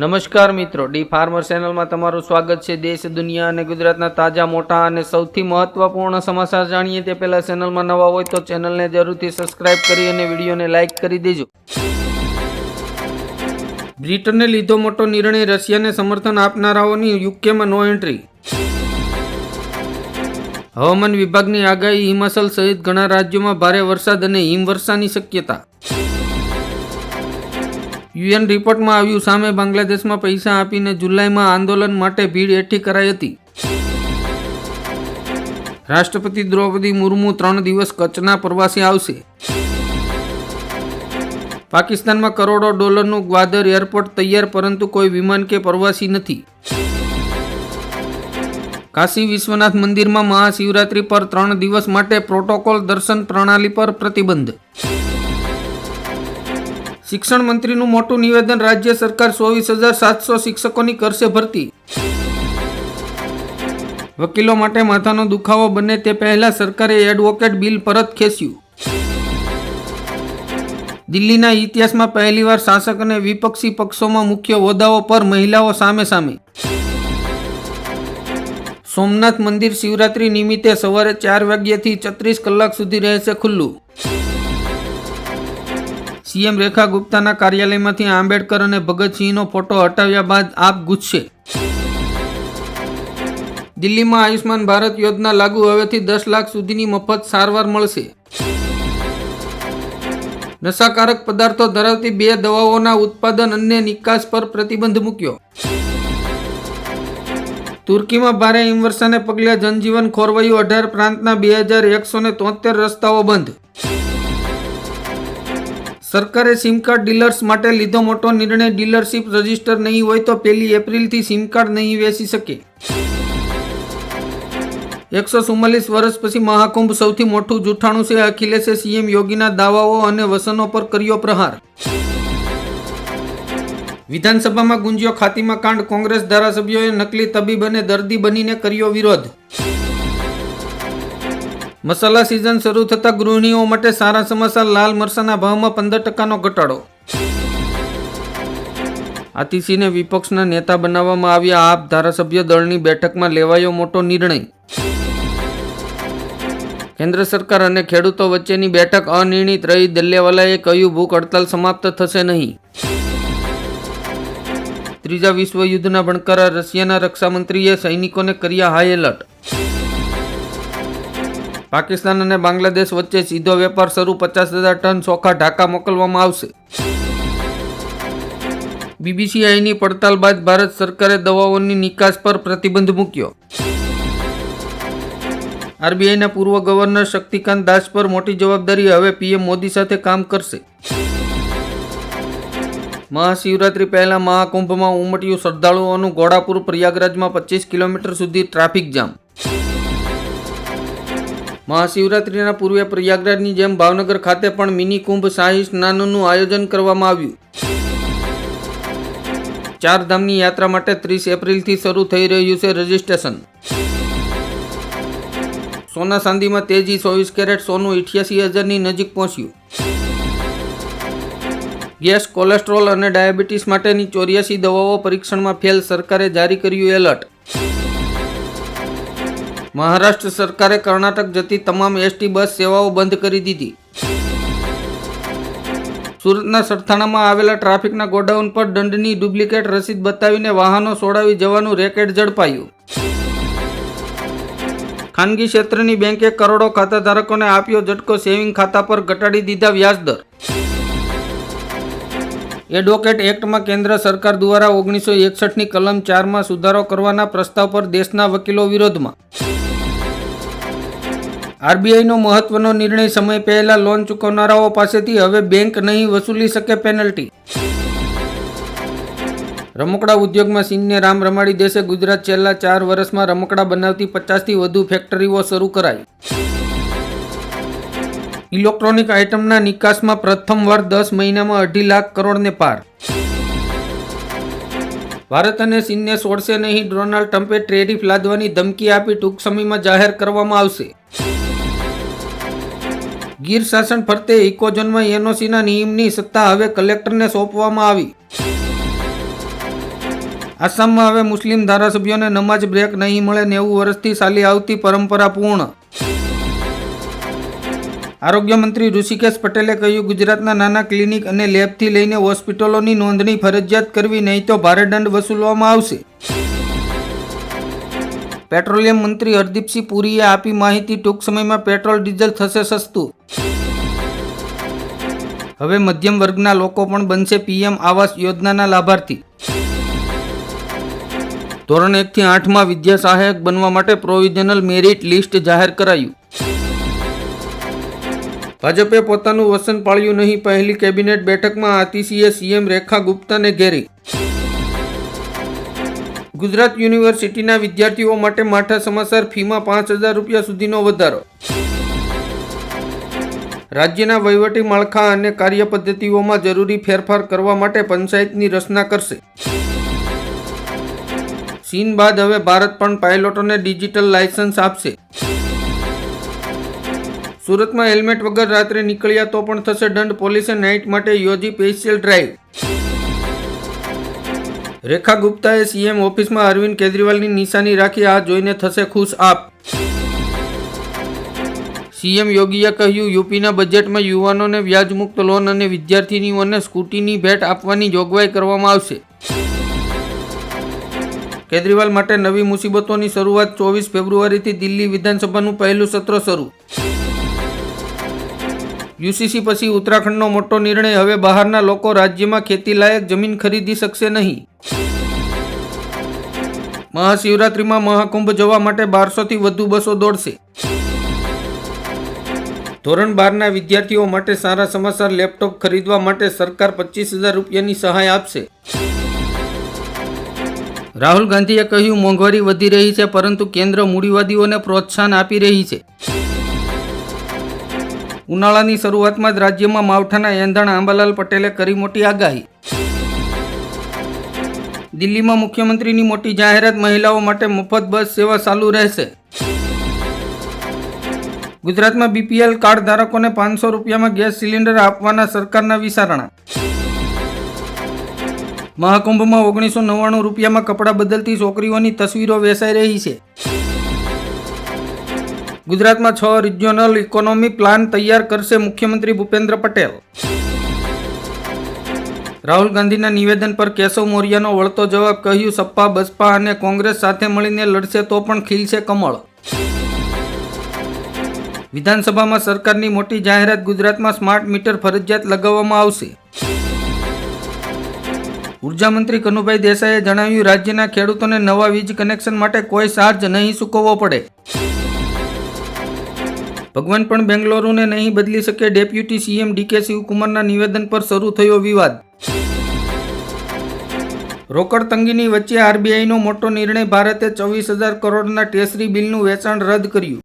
નમસ્કાર મિત્રો, D farmer ચેનલમાં તમારું સ્વાગત છે. દેશ, દુનિયા અને ગુજરાતના તાજા, મોટા અને સૌથી મહત્વપૂર્ણ સમાચાર જાણીએ તે પહેલા ચેનલમાં નવા હોય તો ચેનલને જરૂરથી સબસ્ક્રાઇબ કરી અને વિડીયોને લાઇક કરી દેજો. બ્રિટને લીધો મોટો નિર્ણય, રશિયાને સમર્થન આપનારાઓની યુકેમાં નો એન્ટ્રી. હવામાન વિભાગની આગાહી હિમાચલ સહિત ઘણા રાજ્યોમાં ભારે વરસાદ અને હિમવર્ષાની શક્યતા. યુએન રિપોર્ટમાં આવ્યું, સામે બાંગ્લાદેશમાં પૈસા આપીને જુલાઈમાં આંદોલન માટે ભીડ એકઠી કરાઈ હતી. રાષ્ટ્રપતિ દ્રૌપદી મુર્મુ ત્રણ દિવસ કચ્છના પ્રવાસે આવશે. પાકિસ્તાનમાં કરોડો ડોલરનું ગ્વાદર એરપોર્ટ તૈયાર, પરંતુ કોઈ વિમાન કે પ્રવાસી નથી. કાશી વિશ્વનાથ મંદિરમાં મહાશિવરાત્રી પર ત્રણ દિવસ માટે પ્રોટોકોલ દર્શન પ્રણાલી પર પ્રતિબંધ. શિક્ષણ મંત્રીનું મોટું નિવેદન, રાજ્ય સરકાર ચોવીસ હજાર સાતસો શિક્ષકોની કરશે ભરતી. વકીલો માટે માથાનો દુખાવો બને તે પહેલા સરકારે એડવોકેટ બિલ પરત ખેંચ્યું. દિલ્હીના ઇતિહાસમાં પહેલીવાર શાસક અને વિપક્ષી પક્ષોમાં મુખ્ય હોદ્દાઓ પર મહિલાઓ સામે સામે સોમનાથ મંદિર શિવરાત્રી નિમિત્તે સવારે ચાર વાગ્યાથી છત્રીસ કલાક સુધી રહેશે ખુલ્લું. સીએમ રેખા ગુપ્તાના કાર્યાલયમાંથી આંબેડકર અને ભગતસિંહનો ફોટો હટાવ્યા બાદ આપ ગુજશે દિલ્હીમાં આયુષ્માન ભારત યોજના લાગુ હવેથી દસ લાખ સુધીની મફત સારવાર મળશે. નશાકારક પદાર્થો ધરાવતી બે દવાઓના ઉત્પાદન અને નિકાસ પર પ્રતિબંધ મૂક્યો. તુર્કીમાં ભારે હિમવર્ષાને પગલે જનજીવન ખોરવાયું અઢાર પ્રાંતના બે હજાર એકસો તોતેર રસ્તાઓ બંધ. સરકારે સિમ કાર્ડ ડીલર્સ માટે લીધો મોટો નિર્ણય. ડીલરશીપ રજિસ્ટર નહીં હોય તો પહેલી એપ્રિલથી સિમ કાર્ડ નહીં વેચી શકે. એકસો ચુમ્માલીસ વર્ષ પછી મહાકુંભ સૌથી મોટું જૂઠાણું છે. અખિલેશે સીએમ યોગીના દાવાઓ અને વસનો પર કર્યો પ્રહાર. વિધાનસભામાં ગુંજ્યો ખાતીમા કાંડ. કોંગ્રેસ ધારાસભ્યોએ નકલી તબીબ અને દર્દી બનીને કર્યો વિરોધ. મસાલા સિઝન શરૂ થતાં ગૃહિણીઓ માટે સારા સમાચાર લાલ મરચાના ભાવમાં પંદર ટકાનો ઘટાડો. આતિશીને વિપક્ષના નેતા બનાવવામાં આવ્યા આપ ધારાસભ્ય દળની બેઠકમાં લેવાયો મોટો નિર્ણય. કેન્દ્ર સરકાર અને ખેડૂતો વચ્ચેની બેઠક અનિર્ણિત રહી દલ્લેવાલાએ કહ્યું, ભૂખ હડતાલ સમાપ્ત થશે નહીં. ત્રીજા વિશ્વયુદ્ધના ભણકારા રશિયાના રક્ષામંત્રીએ સૈનિકોને કર્યા હાઈ એલર્ટ પાકિસ્તાન અને બાંગ્લાદેશ વચ્ચે સીધો વેપાર શરૂ, પચાસ હજાર ટન ચોખા ઢાકા મોકલવામાં આવશે. બીબીસીઆઈની પડતાલ બાદ ભારત સરકારે દવાઓની નિકાસ પર પ્રતિબંધ મૂક્યો. આરબીઆઈના પૂર્વ ગવર્નર શક્તિકાંત દાસ પર મોટી જવાબદારી હવે પીએમ મોદી સાથે કામ કરશે. મહાશિવરાત્રી પહેલા મહાકુંભમાં ઉમટ્યું શ્રદ્ધાળુઓનું ઘોડાપુર પ્રયાગરાજમાં પચીસ કિલોમીટર સુધી ટ્રાફિક જામ. મહાશિવરાત્રિના પૂર્વે પ્રયાગરાજની જેમ ભાવનગર ખાતે પણ મિની કુંભ શાહી સ્નાનનું આયોજન કરવામાં આવ્યું. ચાર ધામની યાત્રા માટે ત્રીસ એપ્રિલથી શરૂ થઈ રહ્યું છે રજીસ્ટ્રેશન. સોના ચાંદીમાં તેજી ચોવીસ કેરેટ સોનું ઇઠ્યાસી હજારની નજીક પહોંચ્યું. ગેસ, કોલેસ્ટ્રોલ અને ડાયાબિટીસ માટેની ચોર્યાસી દવાઓ પરીક્ષણમાં ફેલ સરકારે જારી કર્યું એલર્ટ. મહારાષ્ટ્ર સરકારે કર્ણાટક જતી તમામ એસટી બસ સેવાઓ બંધ કરી દીધી. સુરતના સરથાણામાં આવેલા ટ્રાફિકના ગોડાઉન પર દંડની ડુપ્લિકેટ રસીદ બતાવીને વાહનો છોડાવી જવાનું રેકેટ ઝડપાયું. ખાનગી ક્ષેત્રની બેંકે કરોડો ખાતાધારકોને આપ્યો ઝટકો સેવિંગ ખાતા પર ઘટાડી દીધા વ્યાજદર. એડવોકેટ એક્ટમાં કેન્દ્ર સરકાર દ્વારા ઓગણીસો એકસઠની કલમ ચારમાં સુધારો કરવાના પ્રસ્તાવ પર દેશના વકીલો વિરોધમાં. આરબીઆઈનો મહત્વનો નિર્ણય સમય પહેલા લોન ચૂકવનારાઓ પાસેથી હવે બેંક નહીં વસૂલી શકે પેનલ્ટી. રમકડા ઉદ્યોગમાં સિંહને રામ રમાડી દેશે ગુજરાત. છેલ્લા ચાર વર્ષમાં રમકડા બનાવતી પચાસથી વધુ ફેક્ટરીઓ શરૂ કરાઈ. ઇલેક્ટ્રોનિક આઇટમના નિકાસમાં પ્રથમવાર દસ મહિનામાં અઢી લાખ કરોડને પાર. ભારત અને ચીનને છોડશે નહીં ડોનાલ્ડ ટ્રમ્પે ટેરિફ લાદવાની ધમકી આપી ટૂંક સમયમાં જાહેર કરવામાં આવશે. ગીર શાસન ફરતે ઇકોઝોનમાં એનઓસીના નિયમની સત્તા હવે કલેક્ટરને સોંપવામાં આવી. આસામમાં હવે મુસ્લિમ ધારાસભ્યોને નમાજ બ્રેક નહીં મળે નેવું વર્ષથી ચાલી આવતી પરંપરા પૂર્ણ. આરોગ્ય મંત્રી ઋષિકેશ પટેલે કહ્યું, ગુજરાતના નાના ક્લિનિક અને લેબથી લઈને હોસ્પિટલોની નોંધણી ફરજિયાત કરવી નહીં તો ભારે દંડ વસૂલવામાં આવશે. પેટ્રોલિયમ મંત્રી હરદીપસિંહ પુરીએ આપી માહિતી, ટૂંક સમયમાં પેટ્રોલ ડીઝલ થશે સસ્તું. હવે મધ્યમ વર્ગના લોકો પણ બનશે પીએમ આવાસ યોજનાના લાભાર્થી. ધોરણ એકથી આઠમાં વિદ્યા સહાયક બનવા માટે પ્રોવિઝનલ મેરિટ લિસ્ટ જાહેર કરાયું. ભાજપે પોતાનું વસન પાળ્યું નહીં, પહેલી કેબિનેટ બેઠકમાં આતિશીએ સીએમ રેખા ગુપ્તાને ઘેરી. ગુજરાત યુનિવર્સિટીના વિદ્યાર્થીઓ માટે માઠા સમાચાર ફીમાં પાંચ હજાર રૂપિયા સુધીનો વધારો. રાજ્યના વહીવટી માળખા અને કાર્ય પદ્ધતિઓમાં જરૂરી ફેરફાર કરવા માટે પંચાયતની રચના કરશે. ચીન બાદ હવે ભારત પણ પાયલોટોને ડિજિટલ લાયસન્સ આપશે. સુરતમાં હેલ્મેટ વગર રાત્રે નીકળ્યા તો પણ થશે દંડ, પોલીસે નાઇટ માટે યોજી સ્પેશિયલ ડ્રાઈવ રેખા ગુપ્તાએ સીએમ ઓફિસમાં અરવિંદ કેજરીવાલની નિશાની રાખી આ જોઈને થશે ખુશ આપ. સીએમ યોગીએ કહ્યું, યુપીના બજેટમાં યુવાનોને વ્યાજમુક્ત લોન અને વિદ્યાર્થીનીઓને સ્કૂટીની ભેટ આપવાની જોગવાઈ કરવામાં આવશે. કેજરીવાલ માટે નવી મુસીબતોની શરૂઆત ચોવીસ ફેબ્રુઆરીથી દિલ્હી વિધાનસભાનું પહેલું સત્ર શરૂ. યુસીસી પછી ઉત્તરાખંડનો મોટો નિર્ણય, હવે બહારના લોકો રાજ્યમાં ખેતીલાયક જમીન ખરીદી શકશે નહીં. મહાશિવરાત્રિમાં મહાકુંભ જવા માટે બારસોથી વધુ બસો દોડશે. ધોરણ બારના વિદ્યાર્થીઓ માટે સારા સમાચાર લેપટોપ ખરીદવા માટે સરકાર પચીસ હજાર રૂપિયાની સહાય આપશે. રાહુલ ગાંધીએ કહ્યું, મોંઘવારી વધી રહી છે, પરંતુ કેન્દ્ર મૂડીવાદીઓને પ્રોત્સાહન આપી રહી છે. ઉનાળાની શરૂઆતમાં જ રાજ્યમાં માવઠાના એંધણ આંબાલાલ પટેલે કરી મોટી આગાહી. દિલ્હીમાં મુખ્યમંત્રીની મોટી જાહેરાત મહિલાઓ માટે મફત બસ સેવા ચાલુ રહેશે. ગુજરાતમાં બીપીએલ કાર્ડ ધારકોને પાંચસો રૂપિયામાં ગેસ સિલિન્ડર આપવાના સરકારના વિચારણા. મહાકુંભમાં ઓગણીસો નવ્વાણું રૂપિયામાં કપડાં બદલતી છોકરીઓની તસવીરો વેચાઈ રહી છે. ગુજરાતમાં છ રિજિયોનલ ઇકોનોમી પ્લાન તૈયાર કરશે મુખ્યમંત્રી ભૂપેન્દ્ર પટેલ. રાહુલ ગાંધીના નિવેદન પર કેશવ મૌર્યનો વળતો જવાબ, કહ્યું સપા બસપા અને કોંગ્રેસ સાથે મળીને લડશે તો પણ ખીલશે કમળ. વિધાનસભામાં સરકારની મોટી જાહેરાત ગુજરાતમાં સ્માર્ટ મીટર ફરજિયાત લગાવવામાં આવશે. ઊર્જા મંત્રી કનુભાઈ દેસાઈએ જણાવ્યું, રાજ્યના ખેડૂતોને નવા વીજ કનેક્શન માટે કોઈ ચાર્જ નહીં ચૂકવવો પડે. ભગવાન પણ બેંગ્લોરુને નહીં બદલી શકે ડેપ્યુટી સીએમ ડીકે શિવકુમારના નિવેદન પર શરૂ થયો વિવાદ. રોકડ તંગીની વચ્ચે આરબીઆઈનો મોટો નિર્ણય, ભારતે ચોવીસ હજાર કરોડના ટેસરી બિલનું વેચાણ રદ કર્યું.